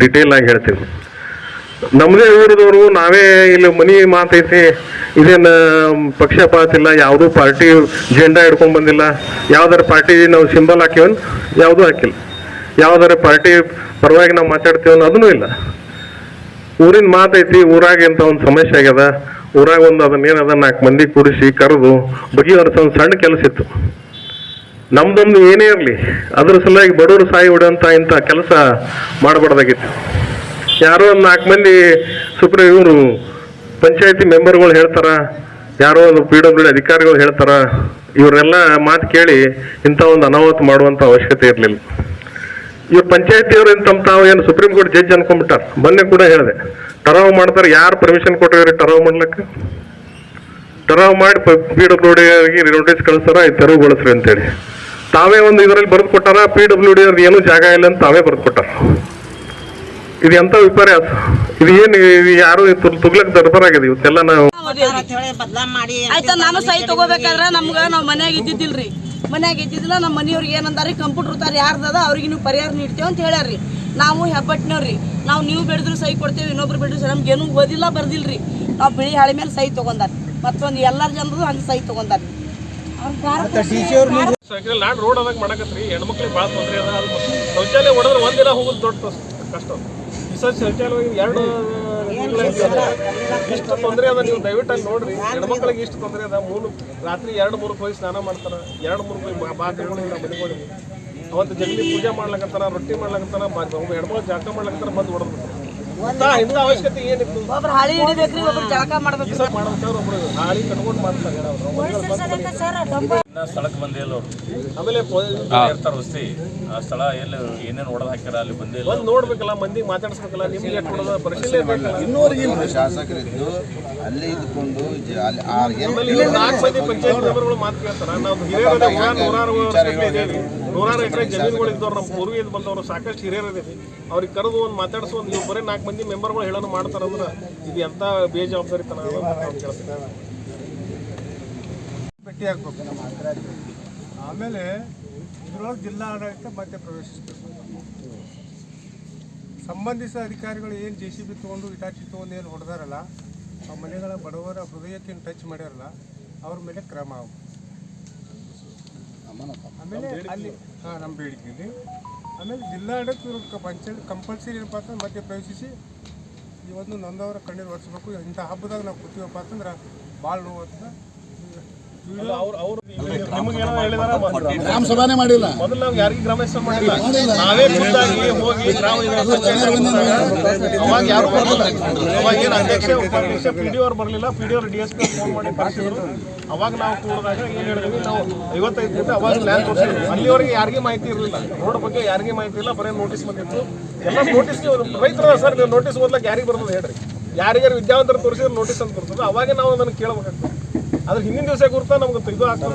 Detail ಆಗಿ ಹೇಳ್ತೀವಿ ನಮ್ಮದೇ ಊರದವರು ನಾವೇ ಇಲ್ಲಿ ಮನಿ ಮಾತೈತಿ ಇದೇನ ಪಕ್ಷಪಾತ ಇಲ್ಲ, ಯಾವುದೂ ಪಾರ್ಟಿ ಜೆಂಡಾ ಹಿಡ್ಕೊಂಡ್ ಬಂದಿಲ್ಲ. ಯಾವ್ದಾರ ಪಾರ್ಟಿ ನಾವು ಸಿಂಬಲ್ ಹಾಕಿವನ್ ಯಾವುದೂ ಹಾಕಿಲ್ಲ. ಯಾವ್ದಾರ ಪಾರ್ಟಿ ಪರವಾಗಿ ನಾವು ಮಾತಾಡ್ತೀವನ್ ಅದನ್ನೂ ಇಲ್ಲ. ಊರಿನ ಮಾತೈತಿ ಊರಾಗ ಇಂಥ ಒಂದು ಸಮಸ್ಯೆ ಆಗ್ಯದ. ಊರಾಗ ಒಂದು ಅದನ್ನ ಏನದ ನಾಲ್ಕು ಮಂದಿ ಕೂಡಿಸಿ ಕರೆದು ಬಗೆಹರಿಸೋ ಒಂದು ಸಣ್ಣ ಕೆಲಸ ಇತ್ತು. ನಮ್ದೊಂದು ಏನೇ ಇರಲಿ, ಅದ್ರ ಸಲುವಾಗಿ ಬಡವರು ಸಾಯಿ ಹೊಡೆಯಂತ ಇಂಥ ಕೆಲಸ ಮಾಡಬಾರ್ದಾಗಿತ್ತು. ಯಾರೋ ಒಂದು ನಾಲ್ಕು ಮಂದಿ ಸುಪ್ರೀಂ ಇವರು ಪಂಚಾಯತಿ ಮೆಂಬರ್ಗಳು ಹೇಳ್ತಾರ, ಯಾರೋ ಒಂದು ಪಿ ಡಬ್ಲ್ಯೂ ಡಿ ಅಧಿಕಾರಿಗಳು ಹೇಳ್ತಾರ, ಇವರೆಲ್ಲ ಮಾತು ಕೇಳಿ ಇಂಥ ಒಂದು ಅನಾಹುತ ಮಾಡುವಂಥ ಅವಶ್ಯಕತೆ ಇರಲಿಲ್ಲ. ಇವ್ರು ಪಂಚಾಯತಿಯವರು ಏನು ತಮ್ಮ ತಾವು ಏನು ಸುಪ್ರೀಂ ಕೋರ್ಟ್ ಜಡ್ಜ್ ಅನ್ಕೊಂಡ್ಬಿಟ್ಟಾರ? ಮೊನ್ನೆ ಕೂಡ ಹೇಳಿದೆ, ಟರಾವ್ ಮಾಡ್ತಾರೆ, ಯಾರು ಪರ್ಮಿಷನ್ ಕೊಟ್ಟಿದ್ದಾರೆ ಟರಾವ್ ಮಾಡ್ಲಿಕ್ಕೆ? ಟರಾವ್ ಮಾಡಿ ಪಿ ಡಬ್ಲ್ಯೂ ಡಿ ನೋಟಿಸ್ ಕಳಿಸ್ತಾರ ಇದು ತೆರವುಗೊಳಿಸ್ರಿ ಅಂತೇಳಿ. ತಾವೇ ಒಂದು ಇದರಲ್ಲಿ ಬರೆದು ಕೊಟ್ಟಾರ ಪಿ ಡಬ್ಲ್ಯೂ ಡಿ ಅವ್ರದ್ದು ಏನೂ ಜಾಗ ಇಲ್ಲ ಅಂತ ತಾವೇ ಬರೆದು ಕೊಟ್ಟಾರ. ಇದು ಎಂತ ವಿಪರ್ಯಾಸ? ಇದು ಏನು ಯಾರು ತುಗ್- ತುಗ್ಲಕ್ ದರ್ಬಾರ್ ಆಗಿದೆ ಇವತ್ತೆಲ್ಲ ನಾವು ಆಯ್ತಾ, ನಾನು ಸಹಿ ತಗೋಬೇಕಾದ್ರೆ ನಮ್ಗ ನಾವ್ ಮನ್ಯಾಗ ಇದ್ದಿದ್ದಿಲ್ರಿ. ಮನ್ಯಾಗ ಇದ್ದಿದ್ದಿಲ್ಲ ನಮ್ಮ ಮನೆಯವ್ರಿಗೆ ಏನಂದಾರಿ, ಕಂಪ್ಯೂಟರ್ ತಾರ ಯಾರ್ದದ, ಅವ್ರಿಗೆ ನೀವು ಪರಿಹಾರ ನೀಡ್ತೇವೆ ಅಂತ ಹೇಳ್ಯಾರ್ರಿ. ನಾವು ಹೆಬ್ಬಟ್ಟಿನವ್ರಿ ನಾವು ನೀವು ಬೆಳೆದ್ರು ಸಹಿ ಕೊಡ್ತೇವೆ, ಇನ್ನೊಬ್ರು ಬೆಳೆದ್ರು ನಮ್ಗೆ ಏನೂ ಓದಿಲ್ಲ, ಬರ್ದಿಲ್ರಿ. ನಾವು ಬಿಳಿ ಹಾಳೆ ಮೇಲೆ ಸಹಿ ತಗೊಂಡಾರ. ಮತ್ತೊಂದು ಎಲ್ಲಾರ ಜನರು ಹಂಗೆ ಸಹಿ ತಗೊಂಡಾರ. ಯಾಕಂದ್ರೆ ನಾಡ್ ರೋಡ್ ಅದಾಗ ಮಾಡಕತ್ರಿ. ಹೆಣ್ಮಕ್ಳಿಗೆ ಭಾಳ ತೊಂದರೆ ಅದ. ಅದು ಶೌಚಾಲಯ ಹೊಡೆದ್ರೆ ಒಂದಿನ ಹೋಗೋದು ದೊಡ್ಡ ಕಷ್ಟ- ಈ ಸರ್ ಶೌಚಾಲಯ ಎರಡು ಇಷ್ಟು ತೊಂದರೆ ಅದ. ನೀವು ದಯವಿಟ್ಟು ಅಲ್ಲಿ ನೋಡ್ರಿ ಹೆಣ್ಮಕ್ಳಿಗೆ ಇಷ್ಟು ತೊಂದರೆ ಅದ. ಮೂರು ರಾತ್ರಿ ಎರಡು ಮೂರು ಹೋಗಿ ಸ್ನಾನ ಮಾಡ್ತಾರ. ಎರಡು ಮೂರು ಹೋಗಿ ಬಾ ತಿಳ್ಕೊಂಡಿಲ್ಲ ಮನೆಗಳಿಗೆ ಅವತ್ತು ಜಗಲಿ ಪೂಜೆ ಮಾಡ್ಲಕತ್ತಾರ ರೊಟ್ಟಿ ಮಾಡ್ಲಕತ್ತಾರ ಹೆಣ್ಮಕ್ಳು ಜಾಕ ಮಾಡ್ಲಕತ್ತಾರ ಬಂದು ಹೊಡೆದು ಇಂಥ ಇಂಥ ಅವಶ್ಯಕತೆ ಏನಿತ್ತು? ಒಬ್ರು ಹಾಳಿ ಹಿಡಿಬೇಕ್ರಿ ಒಬ್ರು ಜಳಕ ಮಾಡ್ಬೇಕು ಹಾಳಿ ಕಟ್ಕೊಂಡು ಮಾಡ್ತಾರೆ ಬಂದ್ ಸ್ಥಳಕ್ಕೆ ಬಂದಿಲ್ಲ ಅವ್ರು ಆಮೇಲೆ ಇರ್ತಾರೆ ವಸ್ತಿ. ಆ ಸ್ಥಳ ಎಲ್ಲಿ ಏನೇನು ಹೊಡೆದ್ ಹಾಕ್ಯಾರ ಅಲ್ಲಿ ಬಂದಿಲ್ಲ. ಬಂದು ನೋಡ್ಬೇಕಲ್ಲ ಮಂದಿಗೆ ಮಾತಾಡ್ಸ್ಬೇಕಲ್ಲ ನಿಮ್ಗೆ ಪರಿಶೀಲನೆ ಬೇಕಲ್ಲ ಇನ್ನೂವರೆಗಿಲ್ಲ ಶಾಸಕರಿದ್ದು. ಅಲ್ಲೇ ಇದ್ಕೊಂಡು ನಾಲ್ಕು ಮಂದಿ ಪಂಚಾಯತ್ ಮೆಂಬರ್ಗಳು ಮಾತು ಕೇಳ್ತಾರೆ. ನಾವು ಹಿರಿಯರದ ನೂರಾರು ನೂರಾರು ಎಕರೆ ಜಮೀನುಗಳು ಇದ್ದವ್ರು ನಮ್ಮ ಪೂರ್ವಿಯಿಂದ ಬಂದವರು ಸಾಕಷ್ಟು ಹಿರಿಯರು ಇದೆ ಅವ್ರಿಗೆ ಕರೆದು ಒಂದು ಮಾತಾಡಿಸೋ ಒಂದು ಬರೀ ನಾಲ್ಕು ಮಂದಿ ಮೆಂಬರ್ಗಳು ಹೇಳೋನು ಮಾಡ್ತಾರಂದ್ರೆ ಇದು ಎಂಥ ಬೇಜವಾಬ್ದಾರಿತನ ಅಂತ ನಾವು ಅಧಿಕಾರಿಗೆ ಆಮೇಲೆ ಇದ್ರೊಳಗೆ ಜಿಲ್ಲಾಡಳಿತ ಮತ್ತೆ ಪ್ರವೇಶಿಸಬೇಕು. ಸಂಬಂಧಿಸಿದ ಅಧಿಕಾರಿಗಳು ಏನು ಜೆ ಸಿ ಬಿ ತೊಗೊಂಡು ಇಟಾಚಿ ತೊಗೊಂಡು ಏನು ಹೊಡೆದಾರಲ್ಲ ಆ ಮನೆಗಳ ಬಡವರ ಹೃದಯಕ್ಕೆ ಟಚ್ ಮಾಡ್ಯಾರಲ್ಲ ಅವ್ರ ಮೇಲೆ ಕ್ರಮ ಆಗಬೇಕು. ಆಮೇಲೆ ಅಲ್ಲಿ ಹಾಂ ನಮ್ಮ ಬೇಡಿಕೆ ಇಲ್ಲಿ ಆಮೇಲೆ ಜಿಲ್ಲಾಡಳಿತ ಇವ್ರು ಪಂಚಾಯತ್ ಕಂಪಲ್ಸರಿ ಏನಪ್ಪ ಅಂತಂದ್ರೆ ಮತ್ತೆ ಪ್ರವೇಶಿಸಿ ಇವತ್ತು ಒಂದು ನೊಂದವರ ಕಣ್ಣೀರು ಒರೆಸ್ಬೇಕು. ಇಂಥ ಹಬ್ಬದಾಗ ನಾವು ಕೂತೀವಪ್ಪ ಅಂತಂದ್ರೆ ಭಾಳ ನೋವು ಅಂತ ಅವ್ರು ಅವ್ರು ನಿಮ್ಗೆ ಏನೋ ಹೇಳಿದಾರ? ಗ್ರಾಮ ಸಭಾನೇ ಮಾಡಿಲ್ಲ. ಮೊದಲು ನಾವು ಯಾರಿಗೂ ಗ್ರಾಮ ಹೆಸರು ಮಾಡಿಲ್ಲ. ನಾವೇ ಖುದ್ದಾಗಿ ಹೋಗಿ ಗ್ರಾಮ ಅವಾಗ ಯಾರು ಬರಲಿಲ್ಲ. ಅವಾಗ ಏನು ಅಧ್ಯಕ್ಷ ಉಪಾಧ್ಯಕ್ಷ ಪಿ ಡಿ ಅವ್ರು ಬರಲಿಲ್ಲ. ಪಿ ಡಿ ಅವ್ರು ಡಿ ಎಸ್ ಪಿ ಫೋನ್ ಮಾಡಿ ಕಳಿಸಿದ್ರು. ಅವಾಗ ನಾವು ಕೂಡಿದಾಗ ಏನು ಹೇಳಿದ್ವಿ? ನಾವು ಐವತ್ತೈದು ದಿನ ಅವಾಗ ಪ್ಲ್ಯಾನ್ ತೋರಿಸಿದ್ವಿ ಅಲ್ಲಿವರೆಗೆ ಯಾರಿಗೆ ಮಾಹಿತಿ ಇರಲಿಲ್ಲ. ರೋಡ್ ಬಗ್ಗೆ ಯಾರಿಗೆ ಮಾಹಿತಿ ಇಲ್ಲ. ಬರೀ ನೋಟಿಸ್ ಬಂದಿತ್ತು. ಎಲ್ಲ ನೋಟಿಸ್ ರೈತರ ಸರ್ ನೀವು ನೋಟಿಸ್ ಓದ್ಲಕ್ಕೆ ಯಾರಿಗೆ ಬರ್ತದೆ ಹೇಳ್ರಿ. ಯಾರಿಗಾರು ವಿದ್ಯಾವಂತರು ತೋರಿಸಿದ್ರೆ ನೋಟಿಸ್ ಅಂತ ಬರ್ತದೆ. ಅವಾಗ ನಾವು ಅದನ್ನು ಕೇಳಬೇಕಾಗ್ತದೆ. ಅದ್ರ ಹಿಂದಿನ ದಿವಸ ಗುರುತ ನಮ್ಗೆ ಇದು ಆಗ್ತದೆ